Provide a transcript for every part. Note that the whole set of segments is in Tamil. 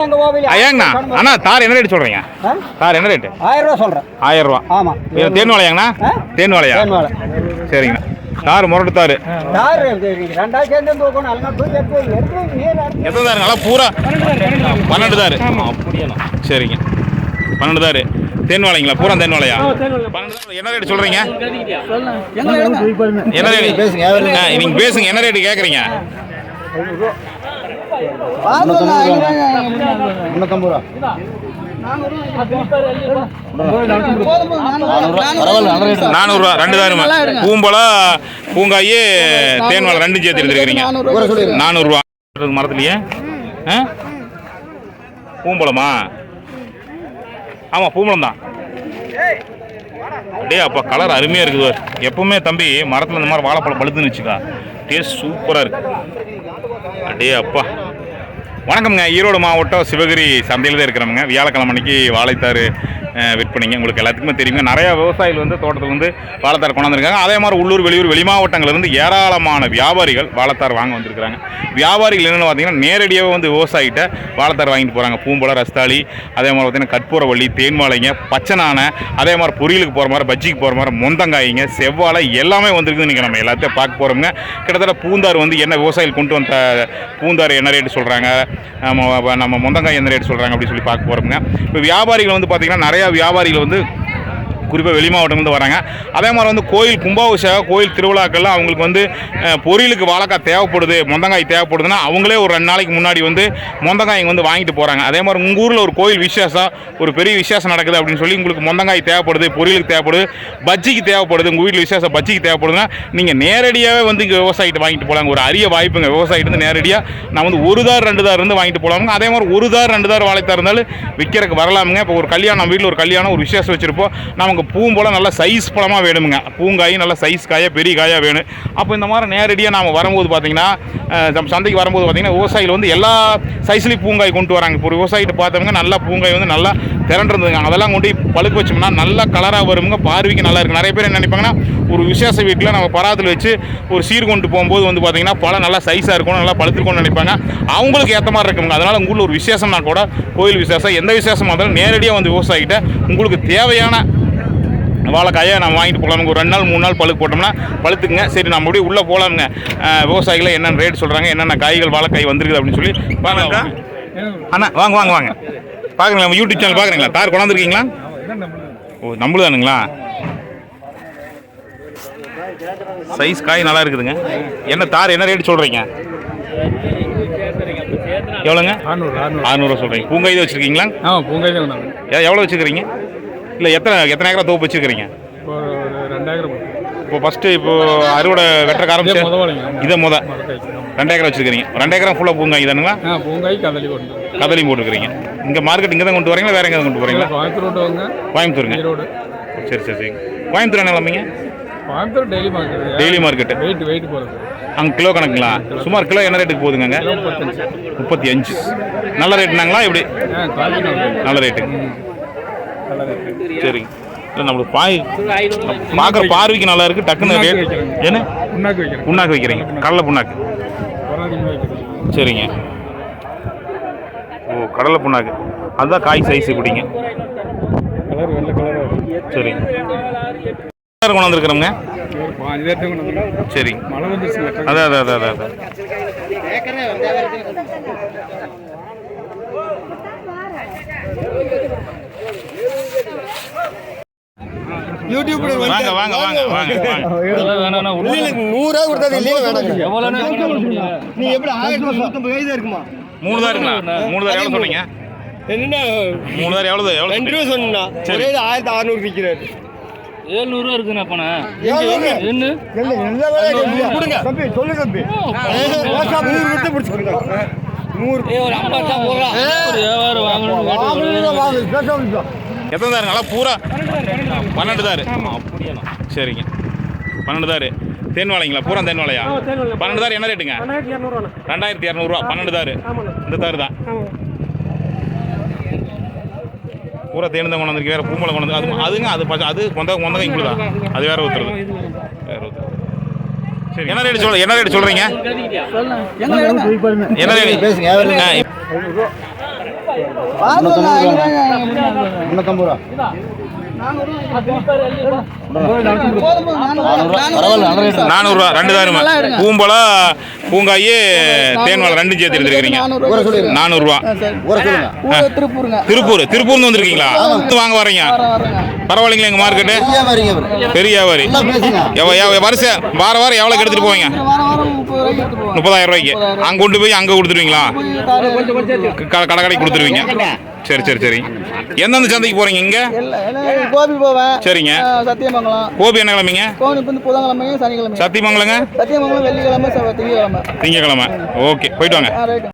ஐயாங்கண்ணா அண்ணா தார் என்ன ரேட் சொல்றீங்க? தார் என்ன ரேட்டு ஆயிரம் ரூபா சொல்கிறேன் ஆயிரம் ரூபா. ஆமாம் இது தேன் வாழையாங்கண்ணா ஆ? தேன் வாழையா தேன் வாழை. சரிங்கண்ணா. தார் முரட்டு தார். அடிச்சு. எத்தனை நல்லா பூரா. பன்னெண்டு தார். சரிங்க. பன்னெண்டு தார். தேன் வாழைங்களா பூரா தேன் வாழையா தார். என்ன ரேட் சொல்றீங்க? என்ன ரேட் பேசுங்க, நீங்க பேசுங்க என்ன ரேட் கேக்குறீங்க? முன்னூத்தம்பது ரூபா நானூறுரூவா ரெண்டு தாருமா. பூம்பழம் பூங்காயி தேன் வாழை ரெண்டும் சேர்த்து எடுத்துருக்கிறீங்க. நானூறுரூவா மரத்துலையே? ஆ? பூம்பழமா? ஆமாம் பூம்பழம் தான். அப்படியே அப்போ கலர் அருமையாக இருக்குது பாரு. எப்பவுமே தம்பி மரத்தில் இந்த மாதிரி வாழைப்பழம் பழுத்துன்னு வச்சுக்கா. டேஸ்ட் சூப்பராக இருக்குது அப்படியே அப்பா. வணக்கம்ங்க. ஈரோடு மாவட்டம் சிவகிரி சந்தையில் தான் இருக்கிறோமுங்க. வியாழக்கிழமை அன்னைக்கு வாழைத்தாறு விற்பனைங்க. உங்களுக்கு எல்லாத்துக்குமே தெரியுங்க. நிறையா விவசாயிகள் வந்து தோட்டத்தில் வந்து வாழைத்தார் கொண்டாந்துருக்காங்க. அதே மாதிரி உள்ளூர் வெளியூர் வெளி மாவட்டங்கள்லேருந்து ஏராளமான வியாபாரிகள் வாழைத்தார் வாங்க வந்திருக்கிறாங்க. வியாபாரிகள் என்னென்னு பார்த்தீங்கன்னா நேரடியாகவே வந்து விவசாயிகிட்ட வாழைத்தார் வாங்கிட்டு போகிறாங்க பூம்பழம் ரஸ்தாளி அதே மாதிரி பார்த்தீங்கன்னா கற்பூரவள்ளி தேன்மாலைங்க பச்சைநானை அதே மாதிரி பொரியலுக்கு போகிற மாதிரி பஜ்ஜிக்கு போகிற மாதிரி முந்தங்காய்ங்க செவ்வாழை எல்லாமே வந்திருக்குது இன்றைக்கி நம்ம எல்லாத்தையும் பார்க்க போகிறோம்ங்க கிட்டத்தட்ட பூந்தார் வந்து என்ன விவசாயிகள் கொண்டு வந்த பூந்தார் என்ன ரேட்டு சொல்கிறாங்க நம்ம நம்ம முந்தங்காய் என்ன ரேட்டு சொல்கிறாங்க அப்படின்னு சொல்லி பார்க்க போகிறோம்ங்க இப்போ வியாபாரிகள் வந்து பார்த்திங்கன்னா நிறைய வியாபாரிகள் வந்து குறிப்பாக வெளி மாவட்டங்கள்ந்து வராங்க. அதே மாதிரி வந்து கோயில் கும்பாபிஷேகம் கோயில் திருவிழாக்கள்லாம் அவங்களுக்கு வந்து பொரியலுக்கு வாழைக்காய் தேவைப்படுது மொந்தங்காய் தேவைப்படுதுன்னா அவங்களே ஒரு ரெண்டு நாளைக்கு முன்னாடி வந்து மொந்தங்காய் இங்கே வந்து வாங்கிட்டு போகிறாங்க அதே மாதிரி உங்கள் ஊரில் ஒரு கோயில் விசேஷம் ஒரு பெரிய விசேஷம் நடக்குது அப்படின்னு சொல்லி உங்களுக்கு மொந்தங்காய் தேவைப்படுது பொரியலுக்கு தேவைப்படுது பஜ்ஜிக்கு தேவைப்படுது உங்கள் வீட்டில் விசேஷம் பஜ்ஜிக்கு தேவைப்படுதுன்னா நீங்கள் நேரடியாகவே வந்து இங்கே விவசாயிட்டு வாங்கிட்டு போகலாங்க ஒரு அரிய வாய்ப்புங்க. விவசாயிட்டு வந்து நேரடியாக நான் வந்து ஒரு தார் ரெண்டு தார் இருந்து வாங்கிட்டு போகலாமுங்க அதே மாதிரி ஒரு தார் ரெண்டு தார் வாழைத்தா இருந்தாலும் விற்கிறதுக்கு வரலாமுங்க. இப்போ ஒரு கல்யாணம் நம்ம வீட்டில் ஒரு கல்யாணம் ஒரு விசேஷம் வச்சுருப்போம். நமக்கு பூம்பழம் நல்ல சைஸ் பழமாக வேணுமுங்க. பூங்காய் நல்ல சைஸ் காயாக பெரிய காயாக வேணும். அப்போ இந்த மாதிரி நேரடியாக நாம் வரும்போது பார்த்திங்கன்னா நம்ம சந்தைக்கு வரும்போது பார்த்திங்கன்னா விவசாயிகள் வந்து எல்லா சைஸ்லேயும் பூங்காய் கொண்டு வராங்க. இப்போ ஒரு விவசாயிட்டு பார்த்தவங்க நல்லா பூங்காய் வந்து நல்லா திரண்டுருந்துங்க அதெல்லாம் கொண்டு பழுக்க வச்சோம்னா நல்லா கலராக வருங்க பார்வைக்கு நல்லா இருக்கும் நிறைய பேர் என்ன நினைப்பாங்கன்னா ஒரு விசேஷ வீட்டில் நம்ம பராத்தில் வச்சு ஒரு சீர் கொண்டு போகும்போது வந்து பார்த்திங்கன்னா பழம் நல்லா சைஸாக இருக்கணும் நல்லா பழுத்துருக்கணும்னு நினைப்பாங்க. அவங்களுக்கு ஏற்ற மாதிரி இருக்குங்க அதனால் உங்கள் ஒரு விசேஷம்னா கூட கோயில் விசேஷம் எந்த விசேஷமாக இருந்தாலும் நேரடியாக வந்து விவசாயிகிட்ட உங்களுக்கு தேவையான வாழைக்காயை நம்ம வாங்கிட்டு போகலாமுங்க ஒரு ரெண்டு நாள் மூணு நாள் பழுக்கு போட்டோம்னா பழுத்துக்குங்க. சரி நம்ம அப்படியே உள்ளே போகலாமுங்க விவசாயிகளை என்னென்ன ரேட் சொல்கிறாங்க என்னென்ன காய்கள் வாழைக்காய் வந்திருக்குது அப்படின்னு சொல்லி வாங்க அண்ணா வாங்க வாங்க வாங்க. பார்க்குறீங்களா நம்ம யூடியூப் சேனல் பார்க்குறீங்களா தார் கொண்டாந்துருக்கீங்களா? ஓ நம்மளுதானுங்களா? சைஸ் காய் நல்லா இருக்குதுங்க. என்ன தார் என்ன ரேட் சொல்கிறீங்க எவ்வளோங்க? அறுநூறுவா சொல்கிறீங்க பூங்காய் வச்சுருக்கீங்களா? ஆமாம் பூங்காய் எவ்வளோ வச்சுருக்கிறீங்க இல்லை எத்தனை எத்தனை ஏக்கரா தோப்பு வச்சுருக்கிறீங்க? இப்போ ஒரு ரெண்டாயிரம். இப்போ ஃபஸ்ட்டு இப்போ அறுவடை வெட்டுற இதே ஆரம்பிச்சு. இதை முத. ரெண்டு ஏக்கரா வச்சுருக்கிறீங்க. ரெண்டு ஏக்கரா ஃபுல்லாக பூங்காய் தானுங்களா பூங்காய் கதலி கொண்டு போட்டுருக்கிறீங்க. இங்கே மார்க்கெட் இங்கே தான் கொண்டு வரீங்களா? வேறு எங்கே கொண்டு போகிறீங்களா கோயம்புத்தூர் கோயம்புத்தூருங்க. சரி சரி சரி. கோயம்புத்தூர் என்ன நிலமைங்க Coimbatore daily market daily market weight weight போகிறது அங்கே கிலோ கணக்குங்களா? சுமார் கிலோ என்ன ரேட்டுக்கு போகுதுங்க முப்பத்தி அஞ்சு. நல்ல ரேட்டுனாங்களா எப்படி. நல்ல ரேட்டு சரிங்க. இல்லை நம்மளுக்கு பாய் பார்க்குற பார்வைக்கு நல்லா இருக்குது டக்குன்னு ரேட் வைக்கிறேங்க. என்ன? புண்ணாக்கு வைக்கிறேன் புண்ணாக்கு வைக்கிறீங்க. கடலை புண்ணாக்கு. சரிங்க. ஓ கடலை புண்ணாக்கு. அதுதான் காய் சைஸ் இருக்கும் சரிங்க. கொண்டு வந்து சரிங்க மழை வந்துருச்சு அதான் அதான் அதான் அதான் அதான் யூடியூப்ல வாங்க வாங்க வாங்க வாங்க. நூறுரூவா கொடுத்தது இல்லையா வேணாம் நீ எப்படி ஆயிரத்தி நூற்றம்பது வயசு இருக்குமா? மூணு தான் இருக்குங்களா மூணு தான் எவ்வளோ சொன்னீங்க? என்ன மூணு தான் எவ்வளோ எவ்வளோ ரெண்டு ரூபா சொன்னா சரி. ஆயிரத்தி அறுநூறு விற்கிறாரு ஏழ்நூறுவா இருக்குண்ணா என்ன? கொடுங்க. தம்பி சொல்லு தம்பி. நூறு கொடுத்து நூறு. ஒரு ஐம்பது ஒரு வியாபாரம் வாங்கணும் கேட்டு எத்தனை தாருங்க நல்லா பூரா பன்னெண்டு தாரு சரிங்க. பன்னெண்டு தாரு தேன் வாழைங்களா? பூரா தேன் வாழையா? பன்னெண்டு தாரு என்ன ரேட்டுங்க? ரெண்டாயிரத்தி இரநூறுவா. பன்னெண்டு தாரு இந்த தாரு தான் பூரா தேன் தான் கொண்டு வந்திருக்கு வேற பூமலை கொண்டு வந்து அது அதுங்க அது பச்சை அது கொண்ட கொண்டங்க இப்படி தான் அது வேற ஊத்துறது. வேற ஊத்துறது. சரி என்ன ரேட் சொல்ற என்ன ரேட் சொல்றீங்க? என்ன ரேட் பேசுங்க முன்னூத்தம்பது ரூபா நானூறுரூவா ரெண்டு தாருமா. பூம்பழம் பூங்காய் தேன்வாழை ரெண்டும் சேர்த்து எடுத்துருக்கீங்க நானூறுரூவா திருப்பூர் திருப்பூர்னு வந்திருக்கீங்களா? வாங்க வரீங்க. பரவாயில்லைங்களா எங்கள் மார்க்கெட்டு? பெரிய வியாபாரி. நல்லா பேசுங்க எவ்வளோ எவ்வளோ வார வாரம் எவ்வளோக்கு எடுத்துகிட்டு போவீங்க? முப்பதாயிரம் ரூபாய்க்கு. அங்கே கொண்டு போய் அங்கே கொடுத்துருவீங்களா? க- கடை கடைக்கு கொடுத்துருவீங்க சரி சரி சரி. எந்தெந்த சந்தைக்கு போகிறீங்க இங்கே? கோபி போவேன் சரிங்க. சத்தியமங்கலம். கோபி என்ன கிழமைங்க? கோபி வந்து புதன்கிழமையும் சனிக்கிழமை சத்தியமங்கலங்க? சத்தியமங்கலம் வெள்ளிக்கிழமை திங்கக்கிழமை. திங்கக்கிழமை. ஓகே போயிட்டு வாங்க.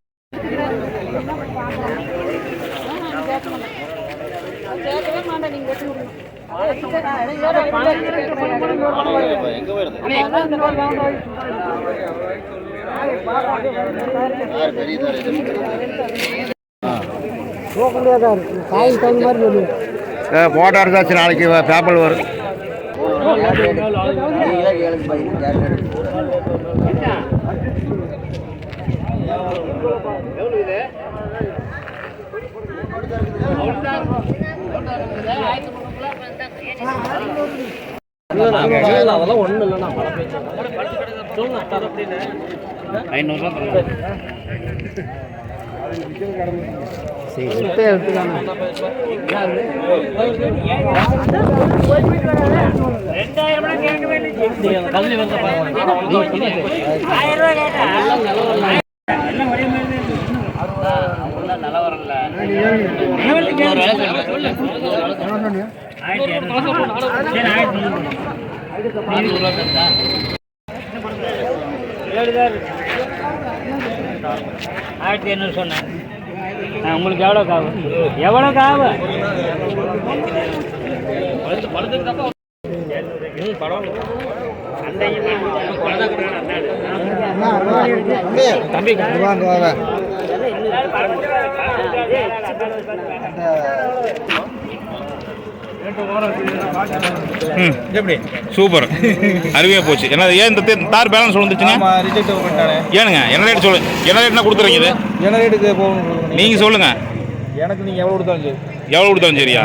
கேட்கவே மாட்டேன். போட்டோ எடுத்தாச்சு நாளைக்கு பேப்பர் வரும் அதெல்லாம் ஒன்றும் இல்லைண்ணா ஐநூறுரூவா சரி ஆயிரத்தி ஐநூறு சொன்னேன் உங்களுக்கு எவ்வளோ காவு எவ்வளோ காவு வாங்க வாங்க சூப்பர். அருமையாக போச்சு. என்ன ஏன் இந்த தார் பேலன்ஸ் பண்ணிட்டானே. ஏனுங்க என்ன ரேட் சொல்லு என்ன ரேட்னா கொடுத்துறீங்க இது? என்ன ரேட்டுக்கு போகணும் நீங்கள் சொல்லுங்க எனக்கு நீங்கள் எவ்வளோ கொடுத்தாலும் சரி. எவ்வளோ கொடுத்தாலும் சரியா?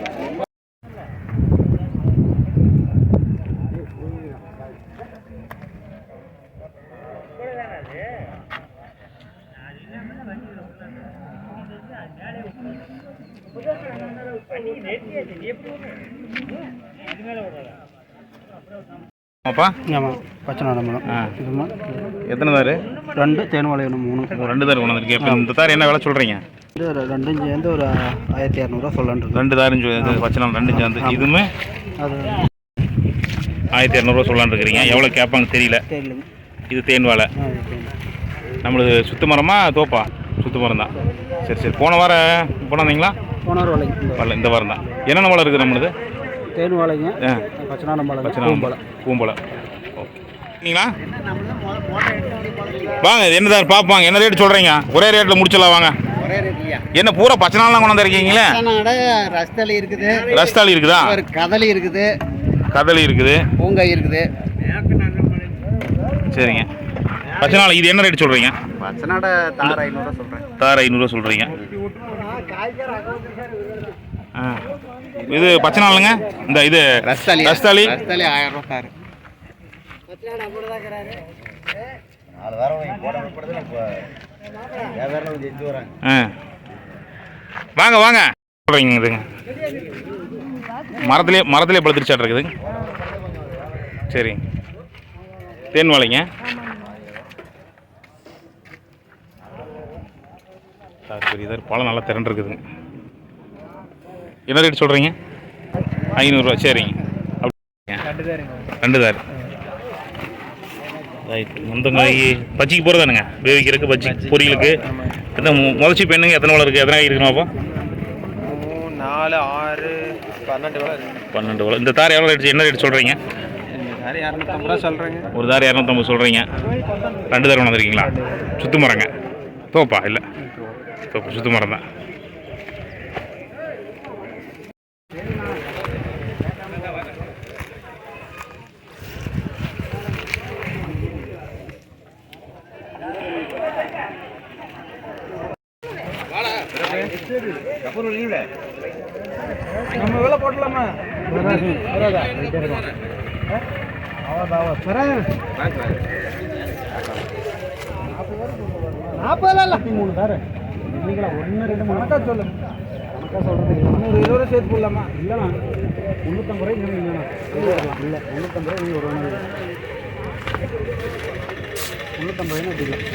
அப்பா ஆமாம் பச்சை இதுமா? எத்தனை தார்? ரெண்டு தேன்வாழை ஒன்று மூணு. ரெண்டு தார் கொண்டு வந்திருக்கேன் இப்போ இந்த தார் என்ன விலை சொல்கிறீங்க இது ஒரு ரெண்டும் சேர்ந்து ஒரு ஆயிரத்தி இரநூறுவா சொல்லலான்னு இருக்கு ரெண்டு தாரும் பச்சை நாள் ரெண்டும் சேர்ந்து. இதுவுமே அது ஆயிரத்தி இரநூறுவா சொல்லலான்னு இருக்கிறீங்க. எவ்வளோ கேட்பாங்க தெரியல. இது தேன் வாழை. நம்மளுக்கு சுத்து மரமா தோப்பா? சுத்து மரம் தான் சரி சரி. போன வாரம் போன வந்தீங்களா போனார் வாழைங்க இந்த வரல இந்த வாரம் தான். என்னென்ன வாழை இருக்குது நம்மளுது? தேன் வாழைங்க ஆ. பச்சை நாடம்பழம் பச்சை பூம்பழம். பூம்பழம். ஓகே. நீங்களா? வாங்க இது என்ன சார் பார்ப்பாங்க என்ன ரேட் சொல்கிறீங்க ஒரே ரேட்டில் முடிச்சிடலாம் வாங்க. என்ன பூரா பச்சை நாள்லாம் கொண்டு வந்திருக்கீங்களே கனடா ரஸ்தலி இருக்குது. ரஸ்தாளி இருக்குதா? கதலி இருக்குது. கதளி இருக்குது. பூங்காய் இருக்குது. சரிங்க. பச்சை நாள் இது என்ன ரேட் சொல்கிறீங்க பச்சனாட தார் ஐநூறுரூவா சொல்கிறேன் தார் ஐநூறுரூவா சொல்கிறீங்க ஆ. இது பச்சை நாளுங்க இந்த இது ரஸ்தாலி. ரஸ்தாளி ரஸ்தாலி ஆயிரம் ரூபா தார். வாங்க வாங்க சொல்கிறீங்க இதுங்க மரத்துலேயே மரத்துலேயே பழுத்துருச்சாட்டு இருக்குதுங்க சரி. தேன் வாழைங்க. பெரிய தார் பழம் நல்லா திரண்டு இருக்குதுங்க என்ன ரேட் சொல்கிறீங்க ஐநூறுரூவா சரிங்க. அப்படி ரெண்டு தார். ரைட் முந்தங்காய் பச்சிக்கு போகிறதானுங்க வேவிக்கிறதுக்கு பச்சி பொரியலுக்கு. எத்தனை முதச்சி பெண்ணுங்க எத்தனை வளம் இருக்குது எத்தனை காய் இருக்கணும் அப்போ? நாலு ஆறு பன்னெண்டு இருக்கு. பன்னெண்டு வளம் இந்த தார் எவ்வளோ ரேட் என்ன ரேட் சொல்கிறீங்க ஒரு தார் இரநூத்தம்பது சொல்கிறீங்க ரெண்டு தார் கொண்டு வந்திருக்கீங்களா? சுத்து மரங்க. தோப்பா இல்லை. தோப்பு சுத்து மரம் தான் நம்ம வேலை போட்டலாமா மூணு தாரு இல்லைங்களா ஒன்று ரெண்டு மூணு கணக்கா சொல்லு சொல்கிறது இருபது சேர்த்து போடலாமா? இல்லைண்ணா முந்நூற்றம்பது ரூபாய் இன்னும் இல்லைண்ணா. இல்லை முந்நூற்றம்பது ரூபாய் ஒரு ஒன்று. முந்நூற்றம்பது ரூபாய் எடுத்துக்கலாம்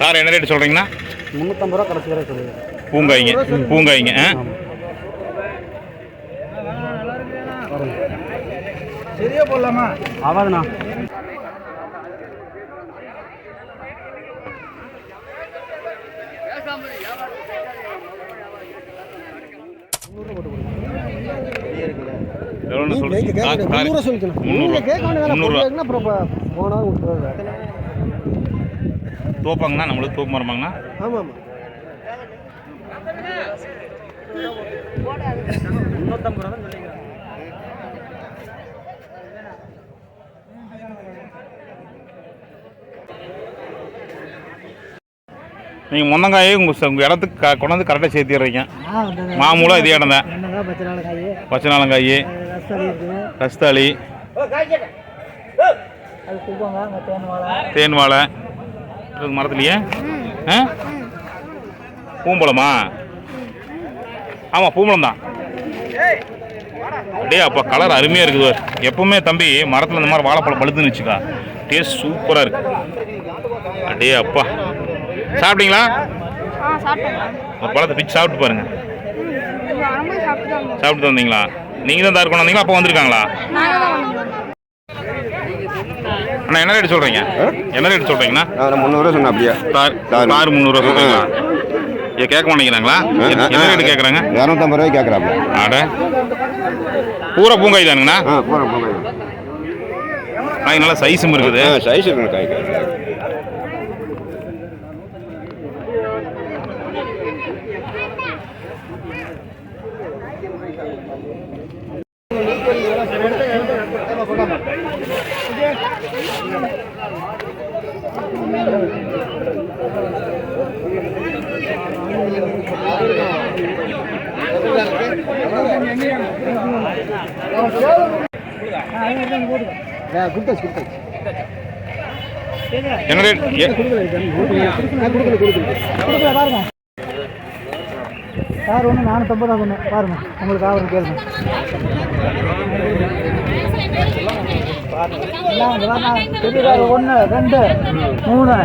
தார் என்ன ரேட் சொல்கிறீங்கன்னா முந்நூற்றம்பது ரூபா கடைசி வரை சொல்லுது பூங்காய்ங்க பூங்காய்ங்க ஆ? சரியா போடலாமா? ஆகாதுண்ணா எவ்வளோன்னு சொல்கிறீங்க முந்நூறுவா சொல்லிக்கணும். கேட்க அப்புறம் போனால் விட்டுருவாங்க தோப்பாங்கண்ணா? நம்மளுக்கு தோப்பு மரமாங்கண்ணா? ஆமாம் ஆமாம். முந்நூற்றம்பது ரூபா தான் நீங்கள் முன்னங்காயே உங்கள் உங்கள் இடத்துக்கு க- கொண்டாந்து கரெக்டாக சேர்த்திடுறீங்க. மாமூலம் இதே இடம் தான். பச்சை நாள் காய் பச்சை நாளங்காய் ரஸ்தாளி இருக்குது தேன் வாழை. மரத்துலையே? ஆ? பூம்பழமா? ஆமாம் பூம்பழம் தான். அப்படியே அப்போ கலர் அருமையாக இருக்குது. எப்பவுமே தம்பி மரத்தில் இந்த மாதிரி வாழைப்பழம் பழுத்துன்னு வச்சுக்கா. டேஸ்ட் சூப்பராக இருக்கு. அப்படியே அப்பா. சாப்பிட்டீங்களா? ஆ சாப்பிட்டேங்க ஒரு பழத்தை பிச்சு சாப்பிட்டு பாருங்க. சாப்பிட்டு தான் வந்தோம் சாப்பிட்டு வந்தீங்களா? நீங்கள் தான் தார் கொண்டு வந்தீங்களா அப்போ வந்திருக்காங்களா? அண்ணா என்ன ரேட் சொல்கிறீங்க என்ன ரேட் சொல்கிறீங்கண்ணா நான் முந்நூறுவா சொன்னேன் அப்படியே. தார் தார். முந்நூறுரூவா சொல்கிறீங்களா ஏ கேட்க மாட்டேங்கிறாங்களா? என்ன- என்ன ரேட் கேட்குறாங்க? இரநூத்தம்பது ரூபாய்க்கு கேட்குறாப்ல. அட. பூரா பூங்காய் தானுங்கண்ணா ஆ போகிறேன் போகிறேன் காய் நல்லா சைஸும் இருக்குது. சைஸ் இருக்கணும் காய். கொடுத்தாச்சு கொடுத்தாச்சு என்ன ரேட் ஏ- கொடுக்கல பாருங்க சார் ஒன்று நானூற்றம்பது தான் சொன்னேன் பாருங்க உங்களுக்கு ஆவரம் கேளுங்க. பெரிய ஒன்று ரெண்டு மூணு.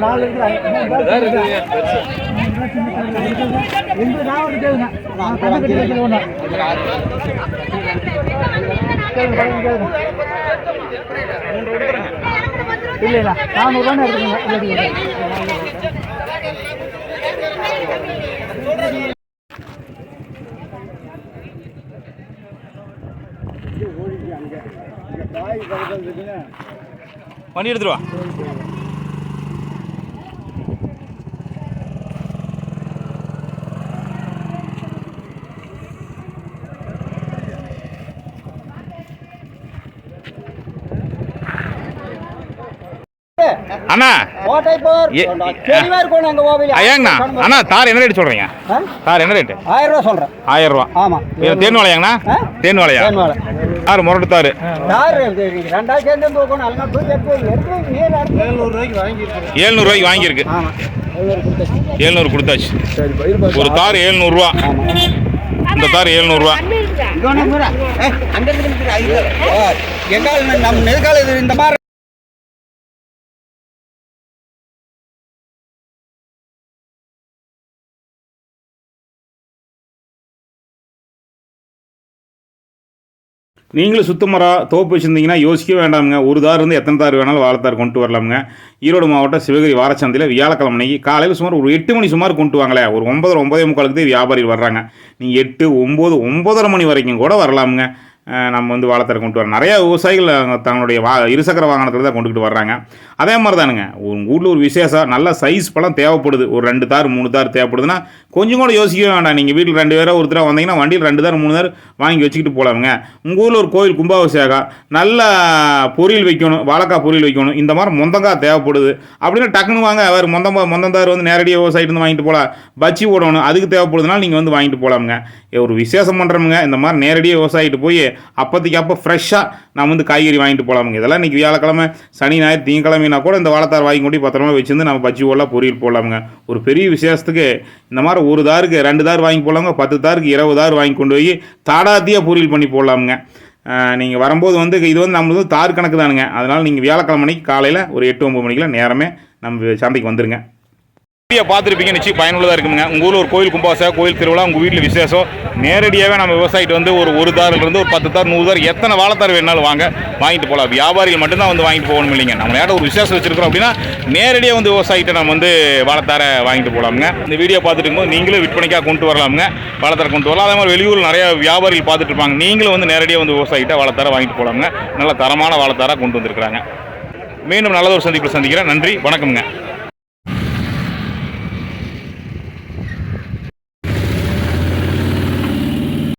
நாலு இருக்கு இன்னும் வேற இருக்கு. ரெண்டு நான் ஒன்று கேளுங்க நான் கணக்கு கேட்கல ஒன்று கேளுங்க பழம் கேளுங்க இல்லை இல்லை நானூறுரூவான்னு எடுத்துக்கோங்க இல்லாட்டி வண்டி எடுத்துட்டு வா. அண்ணா ஐயாங்கண்ணா அண்ணா தார் என்ன ரேட் சொல்கிறீங்க தார் என்ன ரேட்டு ஆயிரம் ரூபா சொல்றேன். ஆயிரம் ரூபா. ஆமா. தேன் வாழையாங்கண்ணா? தேன் வாழையா? யாரு? வாங்கியிருக்கேன் ஏழ்நூறுவாய்க்கு வாங்கியிருக்கு. ஏழ்நூறு கொடுத்தாச்சு. ஒரு தார் ஏழ்நூறுவா இந்த தார். ஓ, எங்கால நம்ம இது இந்த மாதிரி நீங்களும் சுத்தமராக தோப்பு வச்சுருந்தீங்கன்னா யோசிக்க வேண்டாமுங்க. ஒரு தார் இருந்து எத்தனை தார் வேணாலும் வாழத்தார் கொண்டு வரலாமுங்க. ஈரோடு மாவட்டம் சிவகிரி வாரச்சந்தையில் வியாழக்கிழமை அன்னைக்கு காலையில் சுமார் ஒரு எட்டு மணி சுமார் கொண்டு வாங்களே. ஒரு ஒன்பதரை ஒன்பதே முக்காலுக்கு வியாபாரி வியாபாரிகள் வர்றாங்க. நீங்கள் எட்டு ஒம்பது ஒம்பதரை மணி வரைக்கும் கூட வரலாமுங்க. நம்ம வந்து வாழைத்தர கொண்டு வரோம் நிறையா விவசாயிகள் தங்களுடைய வா இருசக்கர வாகனத்தில் தான் கொண்டுக்கிட்டு வர்றாங்க. அதே மாதிரி தானுங்க உங்கள் ஊரில் ஒரு விசேஷம் நல்ல சைஸ் பழம் தேவைப்படுது. ஒரு ரெண்டு தார் மூணு தார் தேவைப்படுதுன்னா கொஞ்சம் கூட யோசிக்கவே வேண்டாம். நீங்கள் வீட்டில் ரெண்டு பேராக ஒருத்தராக வந்தீங்கன்னா வண்டியில் ரெண்டு தார் மூணு தார் வாங்கி வச்சுக்கிட்டு போகலாமுங்க உங்கள் ஊரில் ஒரு கோயில் கும்பாபிஷேகம் நல்ல பொரியல் வைக்கணும் வாழைக்காய் பொரியல் வைக்கணும் இந்த மாதிரி முந்தங்காய் தேவைப்படுது. அப்படின்னா டக்குன்னு வாங்க வேறு மொந்தம் மொந்தந்தார் வந்து நேரடியாக விவசாயிட்டு வாங்கிட்டு போகலாம் பச்சி ஓடணும் அதுக்கு தேவைப்படுதுனால நீங்கள் வந்து வாங்கிட்டு போகலாமுங்க ஒரு விசேஷம் பண்ணுறோமுங்க இந்த மாதிரி நேரடியாக விவசாயிட்டு போய் அப்போதைக்கு அப்போ ஃப்ரெஷ்ஷாக நம்ம வந்து காய்கறி வாங்கிட்டு போகலாமுங்க இதெல்லாம் இன்றைக்கி வியாழக்கிழமை சனி ஞாயிறு திங்கக்கிழமைனா கூட இந்த வாழைத்தார் வாங்கி கொண்டு பத்திரமா வச்சுருந்து நம்ம பச்சி போடலாம் பொரியல் போடலாமுங்க. ஒரு பெரிய விசேஷத்துக்கு இந்த மாதிரி ஒரு தாருக்கு ரெண்டு தார் வாங்கி போடலாமுங்க பத்து தாருக்கு இருபது தார் வாங்கி கொண்டு போய் தாடாத்தியாக பொரியல் பண்ணி போடலாமுங்க. நீங்கள் வரும்போது வந்து இது வந்து நம்மளுக்கு தார் கணக்கு தானுங்க. அதனால் நீங்கள் வியாழக்கிழமை மணிக்கு காலையில் ஒரு எட்டு ஒம்பது மணிக்கெலாம் நேரமே நம்ம சந்தைக்கு வந்துடுங்க வீடியோ பார்த்துருப்பீங்க நிச்சயம் பயனுள்ளதாக இருக்குங்க உங்கள் ஊரில் ஒரு கோயில் கும்பாசை கோயில் திருவிழா உங்கள் வீட்டில் விசேஷம். நேரடியாகவே நம்ம விவசாயிட்டு வந்து ஒரு ஒரு தாரிலிருந்து ஒரு பத்து தார் நூறு தார் எத்தனை வாழைத்தார் வேணாலும் வாங்க வாங்கிட்டு போகலாம் வியாபாரிகள் மட்டும்தான் வந்து வாங்கிட்டு போகணும் இல்லைங்க. நம்ம நேரம் ஒரு விசேஷம் வச்சுருக்கிறோம் அப்படின்னா நேரடியாக வந்து விவசாயிகிட்ட நம்ம வந்து வாழைத்தாரை வாங்கிட்டு போகலாமுங்க இந்த வீடியோ பார்த்துட்டு இருக்கும்போது நீங்களும் விற்பனைக்காக கொண்டு வரலாமுங்க. வாழைத்தாரை கொண்டு வரலாம். அதே மாதிரி வெளியூர் நிறைய வியாபாரிகள் பார்த்துட்டு இருப்பாங்க. நீங்களும் வந்து நேரடியாக வந்து விவசாயிகிட்ட வாழைத்தாரை வாங்கிட்டு போகலாமுங்க நல்ல தரமான வாழைத்தாராக கொண்டு வந்திருக்கிறாங்க. மீண்டும் நல்லதொரு சந்திப்பில் சந்திக்கிறேன். நன்றி. வணக்கம்ங்க.